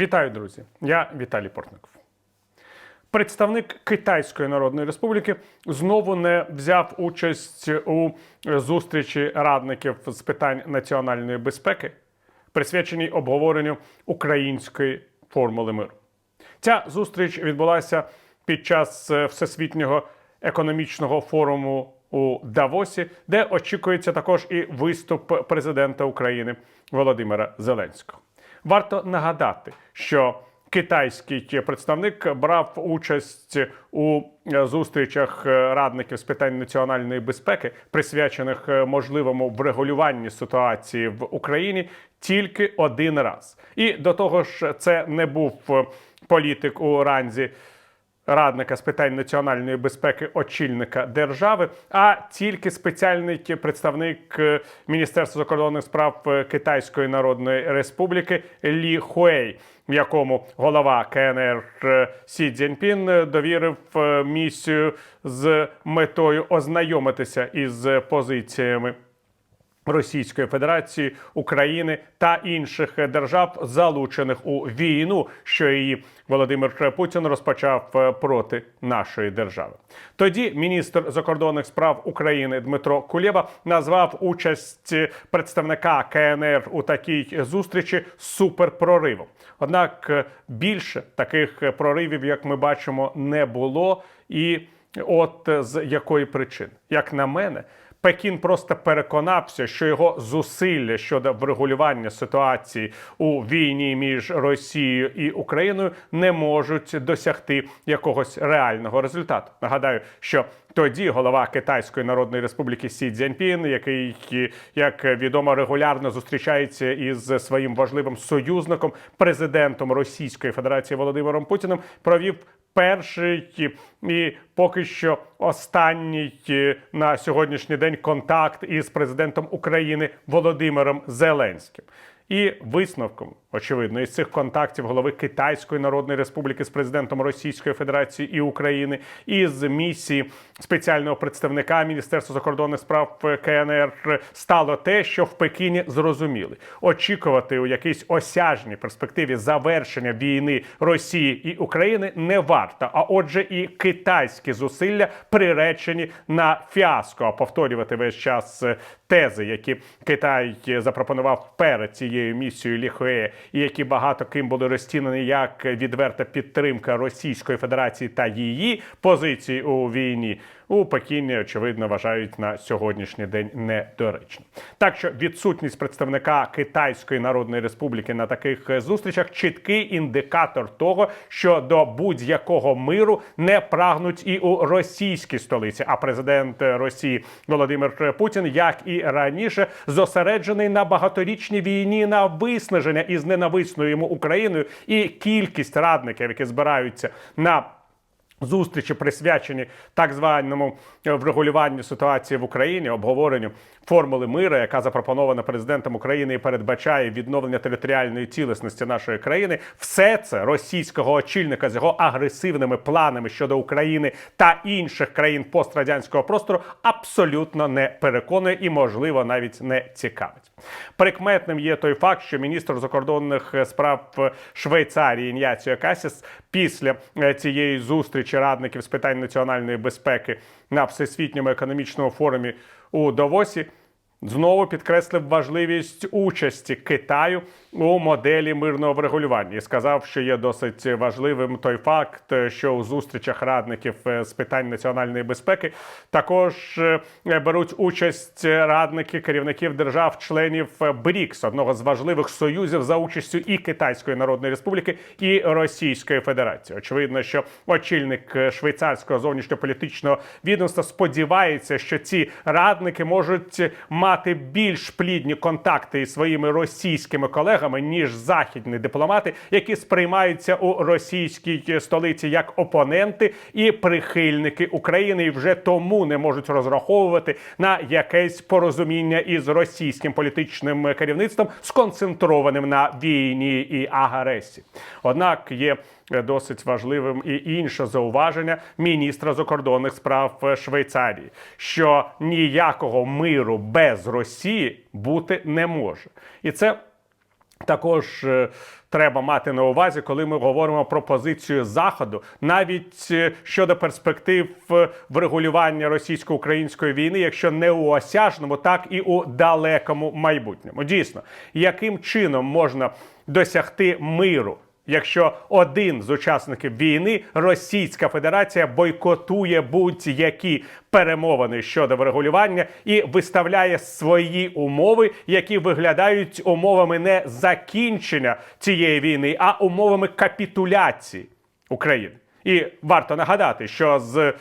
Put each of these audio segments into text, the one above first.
Вітаю, друзі! Я Віталій Портников. Представник Китайської Народної Республіки знову не взяв участь у зустрічі радників з питань національної безпеки, присвяченій обговоренню української формули миру. Ця зустріч відбулася під час е, всесвітнього економічного форуму у Давосі, де очікується також і виступ президента України Володимира Зеленського. Варто нагадати, що китайський представник брав участь у е, зустрічах е, радників з питань національної безпеки, присвячених е, можливому врегулюванню ситуації в Україні тільки один раз. І до того ж, це не був політик у ранзі радника з питань національної безпеки, очільника держави, а тільки спеціальний представник е, Міністерства закордонних справ е, Китайської Народної Республіки Лі Хуей, в якому голова КНР е, Сі Цзіньпін довірив місію з метою ознайомитися із позиціями. Російської Федерації, України та інших держав, залучених у війну, що її Володимир Путін розпочав е, проти нашої держави. Тоді міністр закордонних справ України Дмитро Кулєва назвав участь представника КНР у такій зустрічі суперпроривом. Однак е, більше таких проривів, як ми бачимо, не було. І от з якої причини, як на мене. Пекін просто переконався, що його зусилля щодо врегулювання ситуації у війні між Росією і Україною не можуть досягти якогось реального результату. Нагадаю, що тоді голова Китайської Народної Республіки Сі Цзіньпін, який, як відомо, регулярно зустрічається із своїм важливим союзником, президентом Російської Федерації Володимиром Путіним, провів перший і поки що останній е, на сьогоднішній день контакт із президентом України Володимиром Зеленським. І висновком, очевидно, із цих контактів голови Китайської Народної Республіки з президентом Російської Федерації і України, і з місії спеціального представника Міністерства закордонних справ КНР стало те, що в Пекіні зрозуміли очікувати у якійсь осяжній перспективі завершення війни Росії і України не варто. А отже, і китайські зусилля приречені на фіаско. А повторювати весь час е, тези, які Китай запропонував перед цією місією Ліхуе, і які багато ким були розцінені як відверта підтримка Російської Федерації та її позиції у війні. У Пекіні очевидно вважають на сьогоднішній день недоречно. Так що відсутність представника Китайської Народної Республіки на таких зустрічах чіткий індикатор того, що до будь-якого миру не прагнуть і у російській столиці. А президент Росії Володимир Путін, як і раніше, зосереджений на багаторічній війні на виснаження із ненависною йому Україною, і кількість радників, які збираються на Зустрічі присвячені так званому е, врегулюванню ситуації в Україні, обговоренню формули миру, яка запропонована президентом України і передбачає відновлення територіальної цілісності нашої країни. Все це російського очільника з його агресивними планами щодо України та інших країн пострадянського простору абсолютно не переконує і, можливо, навіть не цікавить. Прикметним є той факт, що міністр закордонних справ Швейцарії Ін'яціо Касіс після е, цієї зустрічі радників з питань національної безпеки на всесвітньому економічному форумі у Давосі знову підкреслив важливість участі Китаю у моделі мирного врегулювання і сказав, що є досить важливим той факт, що у зустрічах радників е, з питань національної безпеки також е, беруть участь радники керівників держав-членів БРІКС, одного з важливих союзів за участю і Китайської Народної Республіки, і Російської Федерації. Очевидно, що очільник швейцарського зовнішньополітичного відомства сподівається, що ці радники можуть мати більш плідні контакти із своїми російськими колегами ніж західні дипломати, які сприймаються у російській столиці як опоненти і прихильники України, і вже тому не можуть розраховувати на якесь порозуміння із російським політичним керівництвом, сконцентрованим на війні і агресії. Однак є досить важливим і інше зауваження міністра закордонних справ Швейцарії, що ніякого миру без Росії бути не може, і це також е, треба мати на увазі, коли ми говоримо про позицію заходу, навіть е, щодо перспектив е, врегулювання російсько-української війни, якщо не у осяжному, так і у далекому майбутньому. Дійсно, яким чином можна досягти миру? Якщо один з учасників війни Російська Федерація бойкотує будь-які перемовини щодо врегулювання і виставляє свої умови, які виглядають умовами не закінчення цієї війни, а умовами капітуляції України. І варто нагадати, що з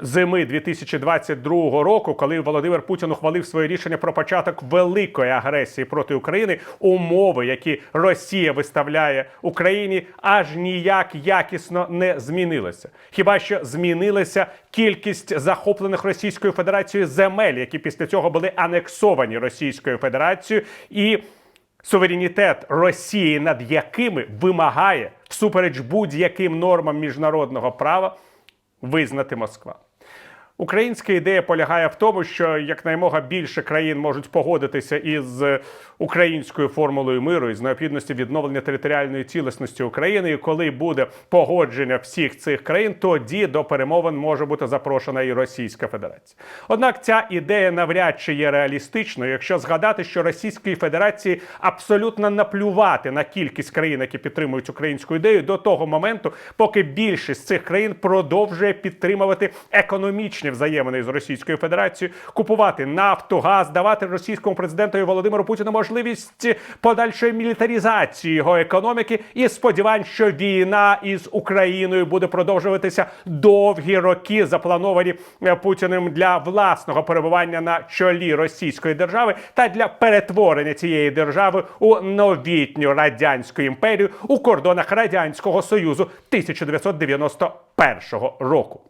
зими 2022 року, коли Володимир Путін ухвалив своє рішення про початок великої агресії проти України, умови, які Росія виставляє Україні, аж ніяк якісно не змінилися. Хіба що змінилася кількість захоплених Російською Федерацією земель, які після цього були анексовані Російською Федерацією і. Суверенітет Росії, над якими вимагає всупереч будь-яким нормам міжнародного права визнати Москва. Українська ідея полягає в тому, що якнаймога більше країн можуть погодитися із українською формулою миру із необхідності відновлення територіальної цілісності України. І коли буде погодження всіх цих країн, тоді до перемовин може бути запрошена і Російська Федерація. Однак ця ідея навряд чи є реалістичною, якщо згадати, що Російській Федерації абсолютно наплювати на кількість країн, які підтримують українську ідею, до того моменту, поки більшість цих країн продовжує підтримувати економічні взаємини з Російською Федерацією, купувати нафту, газ, давати російському президентові Володимиру Путіну можливість подальшої мілітарізації його економіки і сподівань, що війна із Україною буде продовжуватися довгі роки, заплановані е, Путіним для власного перебування на чолі Російської держави та для перетворення цієї держави у новітню радянську імперію у кордонах радянського союзу 1991 року.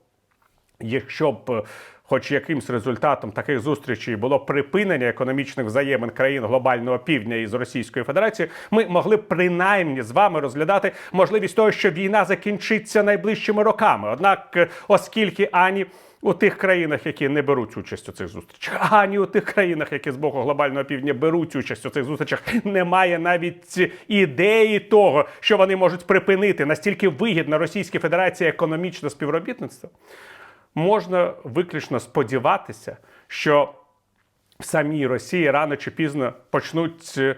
Якщо б е, хоч якимсь результатом таких зустрічей було припинення економічних взаємин країн глобального півдня із Російською Федерацією, ми могли б принаймні з вами розглядати можливість того, що війна закінчиться найближчими роками. Однак, е, оскільки ані у тих країнах, які не беруть участь у цих зустрічах, ані у тих країнах, які з боку глобального півдня беруть участь у цих зустрічах, немає навіть ідеї того, що вони можуть припинити настільки вигідно Російській Федерації економічне співробітництво можна виключно сподіватися, що в самій Росії рано чи пізно почнуть е,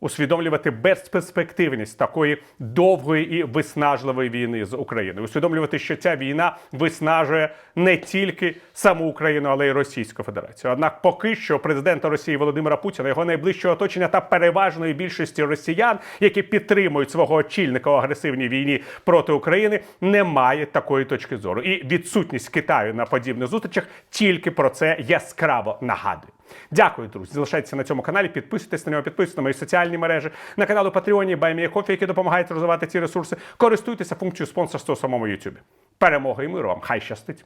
усвідомлювати безперспективність такої довгої і виснажливої війни з Україною. Усвідомлювати, що ця війна виснажує не тільки саму Україну, але й Російську Федерацію. Однак, поки що президента Росії Володимира Путіна, його найближчого оточення та переважної більшості росіян, які підтримують свого очільника у агресивній війні проти України, немає такої точки зору. І відсутність Китаю на подібних зустрічах тільки про це яскраво нагадує. Дякую, друзі. Залишайтеся на цьому каналі, підписуйтесь на нього, підписуйтесь на мої соціальні мережі, на канал у Патреоні Баймієкофі, які допомагають розвивати ці ресурси. Користуйтеся функцією спонсорства у самому Ютубі. Перемоги і миру вам! Хай щастить!